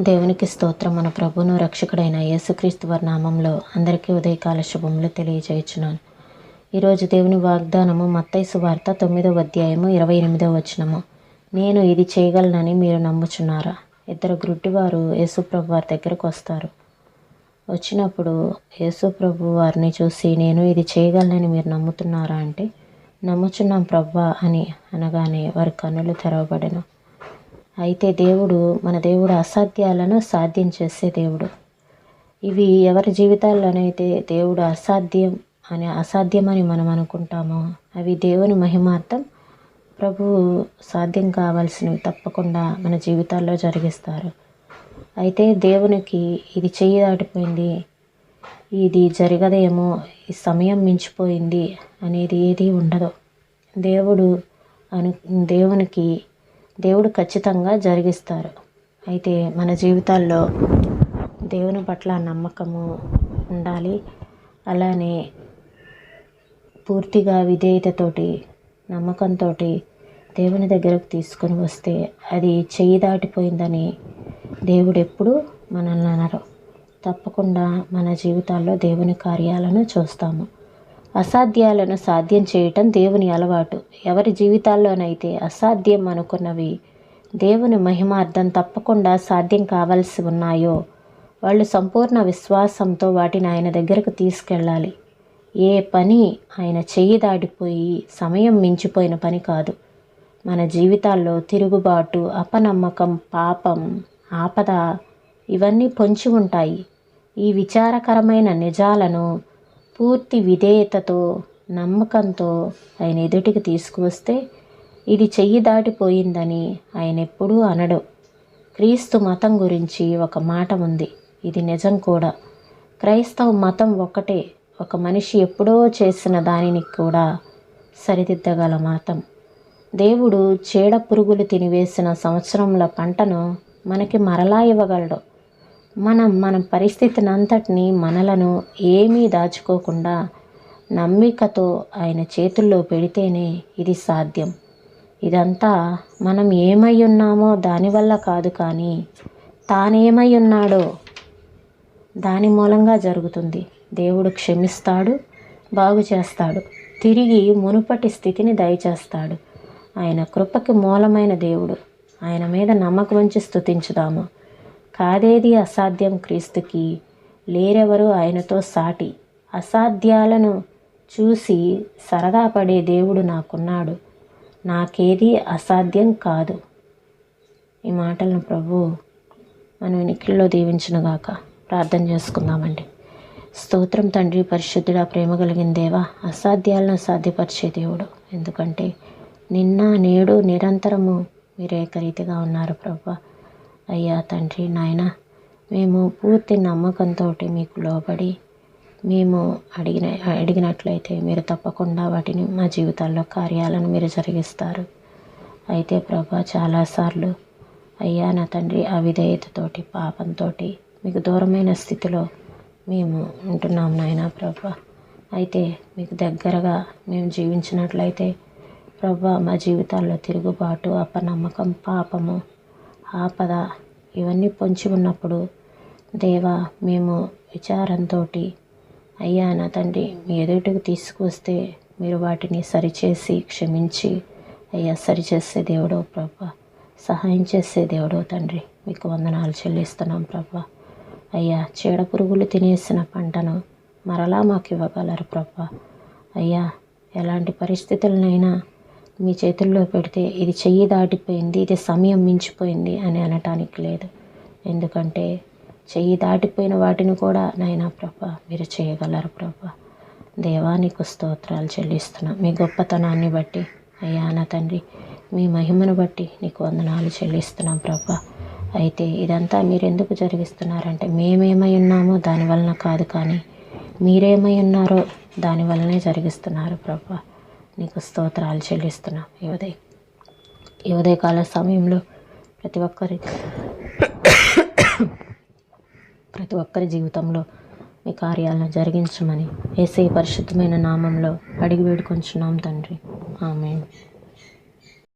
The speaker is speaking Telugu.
దేవునికి స్తోత్రం. మన ప్రభును రక్షకుడైన యేసుక్రీస్తు వారి నామంలో అందరికీ ఉదయకాల శుభములు తెలియజేయుచున్నాను. ఈరోజు దేవుని వాగ్దానము మత్తైసు వార్త తొమ్మిదవ అధ్యాయము ఇరవై ఎనిమిదవ వచనము. నేను ఇది చేయగలనని మీరు నమ్ముచున్నారా? ఇద్దరు గ్రుడ్డివారు యేసుప్రభు వారి దగ్గరకు వస్తారు. వచ్చినప్పుడు యేసుప్రభు వారిని చూసి నేను ఇది చేయగలనని మీరు నమ్ముతున్నారా? అంటే నమ్ముచున్నాం ప్రభా అని అనగానే వారి కన్నులు తెరవబడను. అయితే దేవుడు మన దేవుడు అసాధ్యాలను సాధ్యం చేసే దేవుడు. ఇవి ఎవరి జీవితాల్లోనైతే దేవుడు అసాధ్యం అని అసాధ్యమని మనం అనుకుంటామో అవి దేవుని మహిమార్థం. ప్రభు సాధ్యం కావాల్సినవి తప్పకుండా మన జీవితాల్లో జరిగిస్తారు. అయితే దేవునికి ఇది చెయ్యి దాటిపోయింది. ఇది జరగదేమో ఈ సమయం మించిపోయింది అనేది ఏది ఉండదు. దేవుడు అను దేవునికి దేవుడు ఖచ్చితంగా జరిగిస్తారు. అయితే మన జీవితాల్లో దేవుని పట్ల నమ్మకము ఉండాలి. అలానే పూర్తిగా విధేయతతోటి నమ్మకంతో దేవుని దగ్గరకు తీసుకొని వస్తే అది చెయ్యి దాటిపోయిందని దేవుడు ఎప్పుడు మనల్ని అనరు. తప్పకుండా మన జీవితాల్లో దేవుని కార్యాలను చూస్తాము. అసాధ్యాలను సాధ్యం చేయటం దేవుని అలవాటు. ఎవరి జీవితాల్లోనైతే అసాధ్యం అనుకున్నవి దేవుని మహిమార్థం తప్పకుండా సాధ్యం కావాల్సి ఉన్నాయో వాళ్ళు సంపూర్ణ విశ్వాసంతో వాటిని ఆయన దగ్గరకు తీసుకెళ్ళాలి. ఏ పని ఆయన చెయ్యి దాటిపోయి సమయం మించిపోయిన పని కాదు. మన జీవితాల్లో తిరుగుబాటు అపనమ్మకం పాపం ఆపద ఇవన్నీ పొంచి ఉంటాయి. ఈ విచారకరమైన నిజాలను పూర్తి విధేయతతో నమ్మకంతో ఆయన ఎదుటికి తీసుకువస్తే ఇది చెయ్యి దాటిపోయిందని ఆయన ఎప్పుడూ అనడు. క్రీస్తు మతం గురించి ఒక మాట ఉంది. ఇది నిజం కూడా. క్రైస్తవ మతం ఒక్కటే. ఒక మనిషి ఎప్పుడో చేసిన దానిని కూడా సరిదిద్దగల మతం. దేవుడు చీడ పురుగులు తినివేసిన సంవత్సరంలో పంటను మనకి మరలా ఇవ్వగలడు. మనం మన పరిస్థితిని అంతటిని మనలను ఏమీ దాచుకోకుండా నమ్మికతో ఆయన చేతుల్లో పెడితేనే ఇది సాధ్యం. ఇదంతా మనం ఏమై ఉన్నామో దానివల్ల కాదు కానీ తానేమై ఉన్నాడో దాని మూలంగా జరుగుతుంది. దేవుడు క్షమిస్తాడు బాగు చేస్తాడు తిరిగి మునుపటి స్థితిని దయచేస్తాడు. ఆయన కృపకి మూలమైన దేవుడు. ఆయన మీద నమ్మకం ఉంచి స్థుతించుదాము కాదేది అసాధ్యం క్రీస్తుకి? లేరెవరు ఆయనతో సాటి. అసాధ్యాలను చూసి సరదా పడే దేవుడు నాకున్నాడు. నాకేది అసాధ్యం కాదు. ఈ మాటలను ప్రభు మనం నిఖిల్లో దీవించినగాక ప్రార్థన చేసుకుందామండి. స్తోత్రం తండ్రి పరిశుద్ధుడా ప్రేమ కలిగిన దేవా అసాధ్యాలను సాధ్యపరిచే దేవుడు. ఎందుకంటే నిన్న నేడు నిరంతరము మీరు ఏకరీతిగా ఉన్నారు ప్రభా. అయ్యా తండ్రి నాయన మేము పూర్తి నమ్మకంతో మీకు లోబడి మేము అడిగిన అడిగినట్లయితే మీరు తప్పకుండా వాటిని మా జీవితాల్లో కార్యాలను మీరు జరిగిస్తారు. అయితే ప్రభా చాలాసార్లు అయ్యా నా తండ్రి అవిధేయతతోటి పాపంతో మీకు దూరమైన స్థితిలో మేము ఉంటున్నాం నాయన ప్రభా. అయితే మీకు దగ్గరగా మేము జీవించినట్లయితే ప్రభా మా జీవితాల్లో తిరుగుబాటు అపనమ్మకం పాపము ఆపద ఇవన్నీ పొంచి ఉన్నప్పుడు దేవా మేము విచారంతో అయ్యా నా తండ్రి మీ ఎదుటికి తీసుకొస్తే మీరు వాటిని సరిచేసి క్షమించి అయ్యా సరిచేసే దేవుడో ప్రభా సహాయం చేసే దేవుడో తండ్రి మీకు వందనాలు చెల్లిస్తున్నాం ప్రభా. అయ్యా చీడ పురుగులు తినేసిన పంటను మరలా మాకు ఇవ్వగలరు ప్రభా. అయ్యా ఎలాంటి పరిస్థితులనైనా మీ చేతుల్లో పెడితే ఇది చెయ్యి దాటిపోయింది ఇది సమయం మించిపోయింది అని అనటానికి లేదు. ఎందుకంటే చెయ్యి దాటిపోయిన వాటిని కూడా నాయనా ప్రభ మీరు చేయగలరు ప్రభ. దేవానికి స్తోత్రాలు చెల్లిస్తున్నా. మీ గొప్పతనాన్ని బట్టి అయ్యా నా తండ్రి మీ మహిమను బట్టి నీకు వందనాలు చెల్లిస్తున్నాం ప్రభ. అయితే ఇదంతా మీరు ఎందుకు జరిగిస్తున్నారంటే మేమేమై ఉన్నామో దాని వలన కాదు కానీ మీరేమై ఉన్నారో దానివల్లనే జరిగిస్తున్నారు ప్రభా. నీకు స్తోత్రాలు చెల్లిస్తున్నాం. ఈ ఉదయం ఈ ఉదయకాల సమయంలో ప్రతి ఒక్కరి ప్రతి ఒక్కరి జీవితంలో మీ కార్యాలను జరిగించమని ఏసీ పరిశుద్ధమైన నామంలో అడిగి వేడుకొంచున్నాం తండ్రి. ఆమె